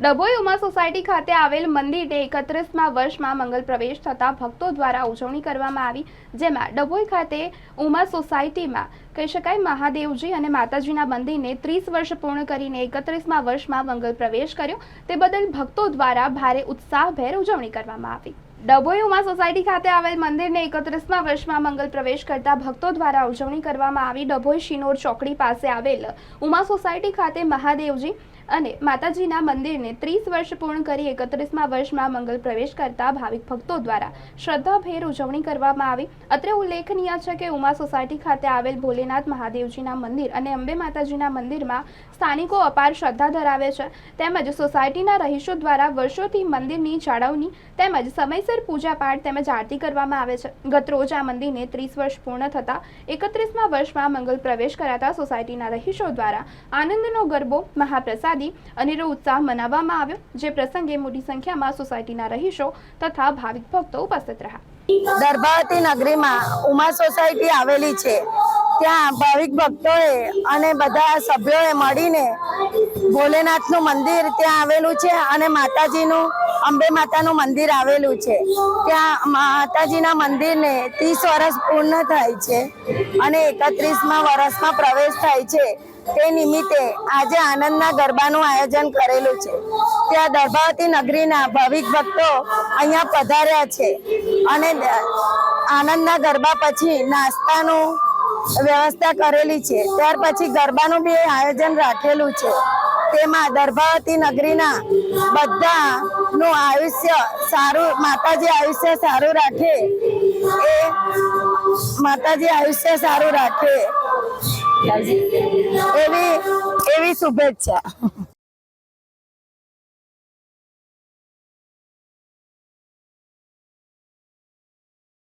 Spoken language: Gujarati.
ડભોઈ ઉમા સોસાયટી ખાતે આવેલ મંદિરે એકત્રીસમાં વર્ષમાં મંગલ પ્રવેશ થતા ભક્તો દ્વારા ઉજવણી કરવામાં આવી, જેમાં ડભોઈ ખાતે ઉમા સોસાયટીમાં કહી શકાય મહાદેવજી અને માતાજીના મંદિરને ત્રીસ વર્ષ પૂર્ણ કરીને એકત્રીસમાં વર્ષમાં મંગલ પ્રવેશ કર્યો. તે બદલ ભક્તો દ્વારા ભારે ઉત્સાહભેર ઉજવણી કરવામાં આવી. ડભોઈ ઉમા સોસાયટી ખાતે આવેલ મંદિરને એકત્રીસમાં વર્ષમાં મંગલ પ્રવેશ કરતા ભક્તો દ્વારા ઉજવણી કરવામાં આવી ડભોઈ શિનોર ચોકડી પાસે આવેલ ઉમા સોસાયટી ખાતે મહાદેવજી અને માતાજીના મંદિરને ત્રીસ વર્ષ પૂર્ણ કરી એકત્રીસમાં વર્ષમાં મંગલ પ્રવેશ કરતા ભાવિક ભક્તો દ્વારા શ્રદ્ધાભેર ઉજવણી કરવામાં આવી. અત્રે ઉલ્લેખનીય છે કે ઉમા સોસાયટી ખાતે આવેલ ભોલેનાથ મહાદેવજીના મંદિર અને અંબે માતાજીના મંદિરમાં સ્થાનિકો અપાર શ્રદ્ધા ધરાવે છે. તેમજ સોસાયટીના રહીશો દ્વારા વર્ષોથી મંદિરની જાળવણી તેમજ સમયસર પૂજાપાઠ તેમજ આરતી કરવામાં આવે છે. ગતરોજ આ મંદિરને ત્રીસ વર્ષ પૂર્ણ થતા એકત્રીસમાં વર્ષમાં મંગલ પ્રવેશ કરાતા સોસાયટીના રહીશો દ્વારા આનંદનો ગરબો, મહાપ્રસાદી અનેરો ઉત્સાહ મનાવવામાં આવ્યો, જે પ્રસંગે મોટી સંખ્યામાં સોસાયટીના રહીશો તથા ભાવિક ભક્તો ઉપસ્થિત રહ્યા. દર્ભાવતી નગરીમાં ઉમા સોસાયટી આવેલી છે. ત્યાં ભાવિક ભક્તોએ અને બધા સભ્યોએ મળીને ભોલેનાથનું મંદિર ત્યાં આવેલું છે અને માતાજીનું, અંબે માતાનું મંદિર આવેલું છે. ત્યાં માતાજીના મંદિરને ત્રીસ વર્ષ પૂર્ણ થાય છે અને એકત્રીસમાં વર્ષમાં પ્રવેશ થાય છે. તે નિમિત્તે આજે આનંદના ગરબાનું આયોજન કરેલું છે. ત્યાં દર્ભાવતી નગરીના ભાવિક ભક્તો અહીંયા પધાર્યા છે અને આનંદના ગરબા પછી નાસ્તાનું વ્યવસ્થા કરેલી છે. ત્યાર પછી ગરબાનું બી આયોજન રાખેલું છે. તેમાં દર્ભાવતી નગરીના બધાનું આયુષ્ય સારું, માતાજી આયુષ્ય સારું રાખે. એ માતાજી આયુષ્ય સારું રાખે. એવી એવી શુભેચ્છા.